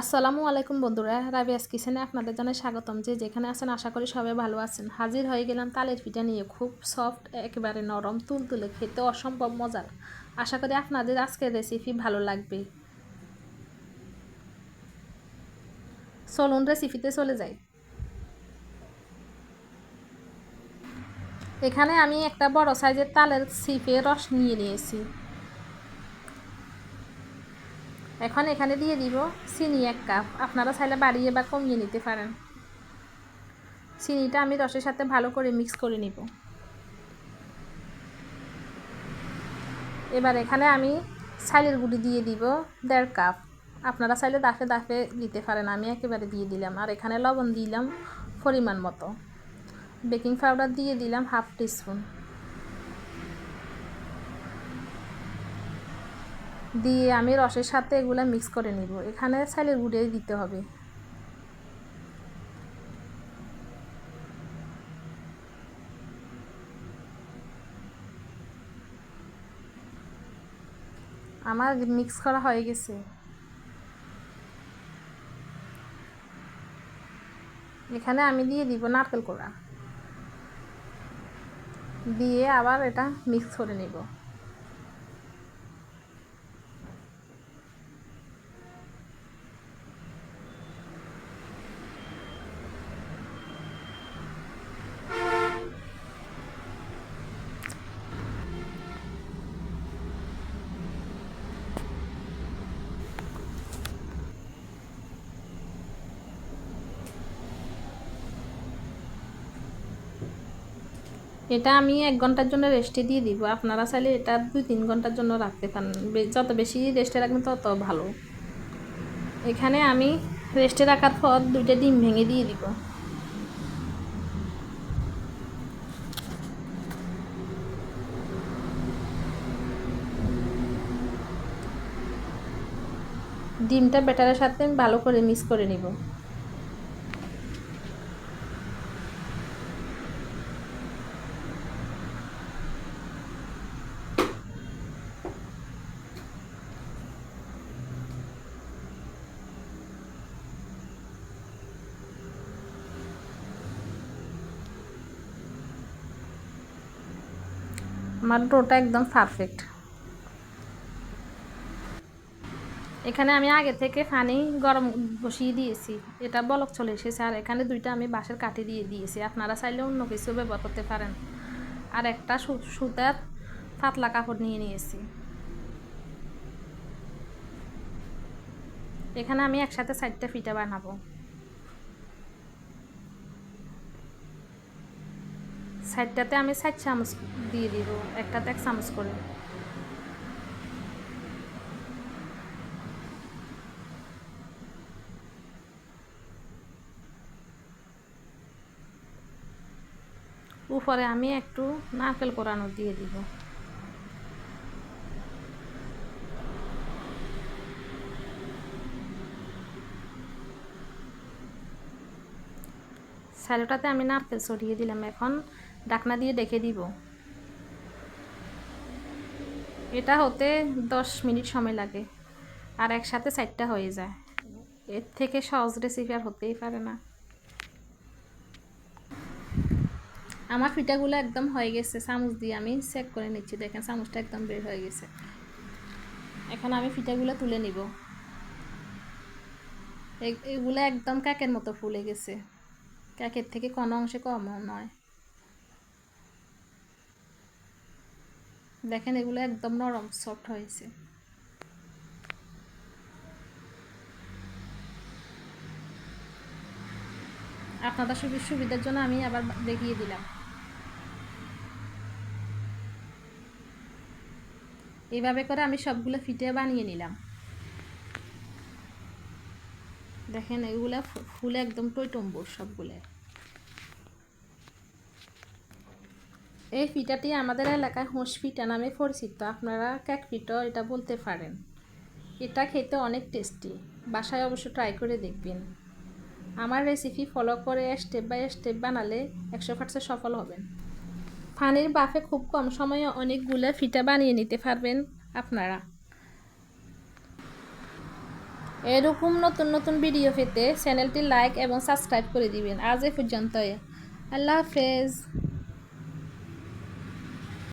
আসসালামু আলাইকুম বন্ধুরা, রাবিয়াস কিচেনে আপনাদের জানাই স্বাগতম। যে যেখানে আছেন আশা করি সবাই ভালো আছেন। হাজির হয়ে গেলাম তালের পিঠা নিয়ে, খুব সফট একেবারে নরম, তুলতুলে, খেতে অসম্ভব মজার আশা করি আপনাদের আজকের রেসিপি ভালো লাগবে। চলুন রেসিপিতে চলে যাই। এখানে আমি একটা বড় সাইজের তালের সিপে রস নিয়ে নিয়েছি। এখন এখানে দিয়ে দিব চিনি এক কাপ। আপনারা চাইলে বাড়িয়ে বা কমিয়ে নিতে পারেন। চিনিটা আমি রসের সাথে ভালো করে মিক্স করে নিব। এবার এখানে আমি সাইলের গুঁড়ি দিয়ে দিব দেড় কাপ। আপনারা চাইলে দাফে দাফে দিতে পারেন, আমি একেবারে দিয়ে দিলাম। আর এখানে লবণ দিলাম পরিমাণ মতো। বেকিং পাউডার দিয়ে দিলাম হাফ টিস্পুন দিয়ে আমি রসের সাথে এগুলো মিক্স করে নিব। এখানে সাইলের গুঁড়ে দিতে হবে। আমার মিক্স করা হয়ে গেছে। এখানে আমি দিয়ে দিব নারকেল কোড়া। দিয়ে আবার এটা মিক্স করে নিব। এটা আমি এক ঘণ্টার জন্য রেস্টে দিয়ে দিব। আপনারা চাইলে এটা দুই তিন ঘণ্টার জন্য রাখতে পারেন। যত বেশি রেস্টে রাখবেন, তত ভালো। এখানে আমি রেস্টে রাখার পর দুইটা ডিম ভেঙে দিয়ে দিব। ডিমটা ব্যাটারের সাথে ভালো করে মিক্স করে নিব। আমার ডোটা একদম পারফেক্ট এখানে আমি আগে থেকে পানি গরম বসিয়ে দিয়েছি। এটা বলক চলে এসেছে, আর এখানে দুইটা আমি বাঁশের কাঠি দিয়ে দিয়েছি। আপনারা চাইলে অন্য কিছু ব্যবহার করতে পারেন। আর একটা সুতার পাতলা কাপড় নিয়ে নিয়েছি। এখানে আমি একসাথে চারটা ফিটা বানাবো। সাইডটাতে আমি সাইড চামচ দিয়ে দিব একটাতে এক চামচ করে। উপরে আমি একটু নারকেল কোরানো দিয়ে দিব। স্যালোটাতে আমি নারকেল ছড়িয়ে দিলাম এখন। ডাকনা দিয়ে ডেকে দিব। এটা হতে দশ মিনিট সময় লাগে, আর একসাথে সাইডটা হয়ে যায়। এর থেকে সহজ রেসিপি আর হতেই পারে না। আমার পিঠাগুলো একদম হয়ে গেছে, চামচ দিয়ে আমি চেক করে নিচ্ছি। দেখেন, চামচটা একদম বের হয়ে গেছে। এখন আমি পিঠাগুলো তুলে নিব। এগুলো একদম কাকের মতো ফুলে গেছে। কাকের থেকে কোনো অংশে কমও নয়। দেখেন এগুলো একদম নরম সফট হয়েছে। আপনাদের সুবিধার জন্য আমি আবার দেখিয়ে দিলাম। এইভাবে করে আমি সবগুলো ফিটে বানিয়ে নিলাম। দেখেন এগুলো ফুলে একদম টইটম্বুর সবগুলো। এই পিঠাটি আমাদের এলাকায় হোঁস পিঠা নামে পরিচিত। আপনারা ক্যাক এটা বলতে পারেন। এটা খেতে অনেক টেস্টি। বাসায় অবশ্য ট্রাই করে দেখবেন। আমার রেসিপি ফলো করে স্টেপ বাই স্টেপ বানালে একশো পার্সেন্ট সফল হবেন। পানির বাফে খুব কম সময়ে অনেকগুলো ফিটা বানিয়ে নিতে পারবেন আপনারা। এরকম নতুন নতুন ভিডিও পেতে চ্যানেলটি লাইক এবং সাবস্ক্রাইব করে দিবেন। আজ এ পর্যন্তই। আল্লাহ হাফেজ।